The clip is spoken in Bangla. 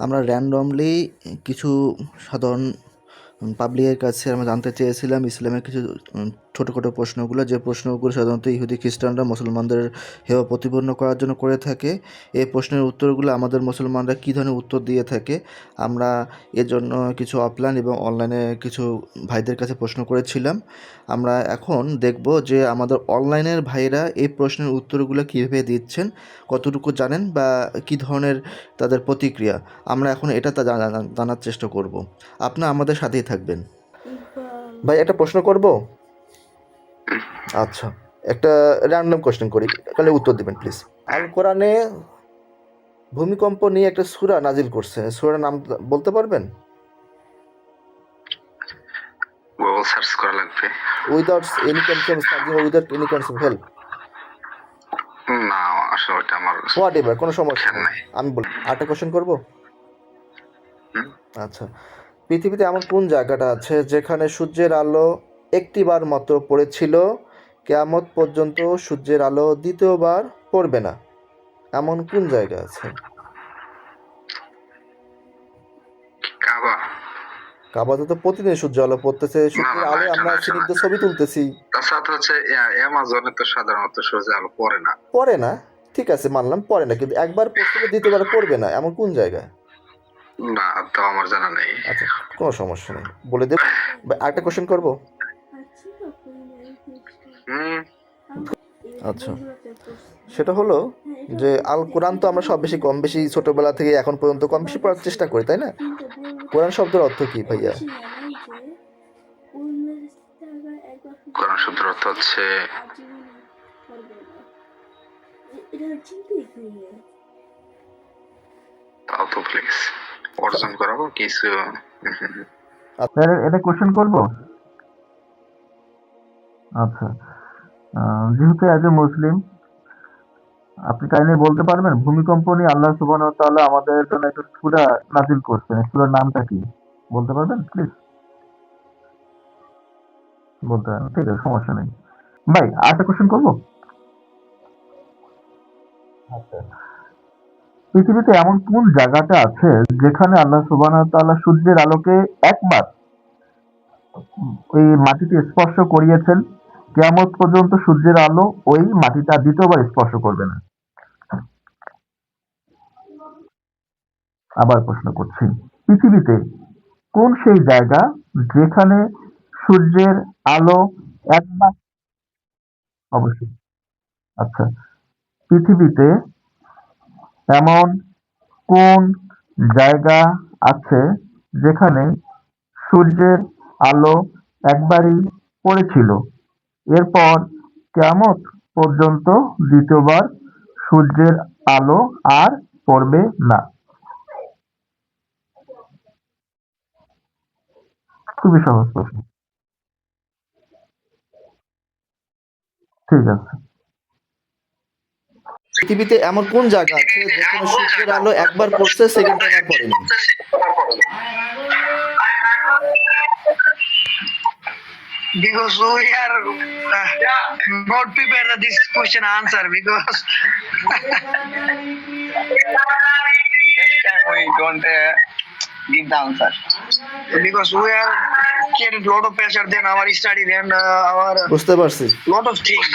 আমরা র্যান্ডমলি কিছু সাধারণ পাবলিকের কাছে আমরা জানতে চেয়েছিলাম ইসলামের কিছু উম, ছোটো ছোটো প্রশ্নগুলো যে প্রশ্নগুলো সাধারণত ইহুদি খ্রিস্টানরা মুসলমানদের হেয় প্রতিপন্ন করার জন্য করে থাকে এই প্রশ্নের উত্তরগুলো আমাদের মুসলমানরা কী ধরনের উত্তর দিয়ে থাকে আমরা এর জন্য কিছু অফলাইন এবং অনলাইনে কিছু ভাইদের কাছে প্রশ্ন করেছিলাম। আমরা এখন দেখব যে আমাদের অনলাইনের ভাইরা এই প্রশ্নের উত্তরগুলো কীভাবে দিচ্ছেন কতটুকু জানেন বা কী ধরনের তাদের প্রতিক্রিয়া। আমরা এখন এটা তা জানা- জানা- জানার চেষ্টা করব। আপনার আমাদের সাথেই থাকবেন। ভাই একটা প্রশ্ন করব? আচ্ছা একটা র্যান্ডম কোশ্চেন করি তাহলে উত্তর দিবেন প্লিজ আল কোরআনে ভূমিকম্প নিয়ে একটা সুরা নাজিল করছে সূরার নাম বলতে পারবেন? গুগল সার্চ করা লাগবে। Without any concept searching without any concept help না আসলে ওটা আমার হোয়াট এভার কোনো সমস্যা নেই। নাই। আমি বলি আরেকটা কোশ্চেন করব? আচ্ছা পৃথিবীতে এমন কোন জায়গাটা আছে যেখানে সূর্যের আলো একটিবার মাত্র পড়েছিল কেয়ামত পর্যন্ত সূর্যের আলো দ্বিতীয়বার পড়বে না। এমন কোন জায়গা আছে? কাবা। কাবাতে তো প্রতিদিন সূর্য আলো পড়তেছে সূর্যের আলো আমরা স্নিগ্ধ ছবি তুলতেছি। তাছাড়া তো হচ্ছে অ্যামাজনে তো সাধারণত সূর্য আলো পড়ে না। পড়ে না? ঠিক আছে মানলাম পড়ে না কিন্তু একবার পড়তে দ্বিতীয়বার পড়বে না এমন কোন জায়গা? না তো আমার জানা নেই। আচ্ছা কোনো সমস্যা নেই। বলে দেব আরেকটা কোশ্চেন করব? আচ্ছা। সেটা হলো যে আল কোরআন তো আমরা সব বেশি কম বেশি ছোটবেলা থেকে এখন পর্যন্ত কম বেশি পড়ার চেষ্টা করি তাই না? কোরআন শব্দের অর্থ কি ভাইয়া? কোরআন শব্দের অর্থ হচ্ছে তাও তো ভুলে অর্জন করাবো কিছু। হুম। আচ্ছা এটা কোশ্চেন করব? আচ্ছা। যেহেতু অ্যাজ এ মুসলিম আপনি কাইন্ডলি বলতে পারবেন, ভূমিকম্প নিয়ে আল্লাহ ওয়া তাআলা আমাদের জন্য একটা সূরা নাযিল করছেন। সূরার নামটা কি? বলতে পারবেন? প্লিজ বলতে পারেন ঠিক আছে, সমস্যা নেই। ভাই আরেকটা কোশ্চেন করব? আচ্ছা। পৃথিবীতে এমন কোন জায়গাটা আছে যেখানে আল্লাহ ওয়া তাআলা সূর্যের আলোকে একবার ওই মাটিতে স্পর্শ করিয়েছেন? কিয়ামত পর্যন্ত সূর্যের আলো ওই মাটিটা দ্বিতীয়বার স্পর্শ করবে না। আবার প্রশ্ন করছি, পৃথিবীতে কোন সেই জায়গা যেখানে সূর্যের আলো একবার অবশ্যই। আচ্ছা পৃথিবীতে এমন কোন জায়গা আছে যেখানে সূর্যের আলো একবারই পড়েছিল? এরপর কেমত পর্যন্ত দ্বিতীয়বার সূর্যের আলো আর পড়বে না। খুবই সহজ প্রশ্ন। ঠিক আছে। পৃথিবীতে এমন কোন জায়গা আছে যেখানে সূর্যের আলো একবার পড়ছে, সেকেন্ড টাইম আর পড়েনি because we are uh, not prepared this question answer because next time we don't uh, give the answer. because we are getting lot of pressure than our study then uh, our বুঝতে পারছি lot of things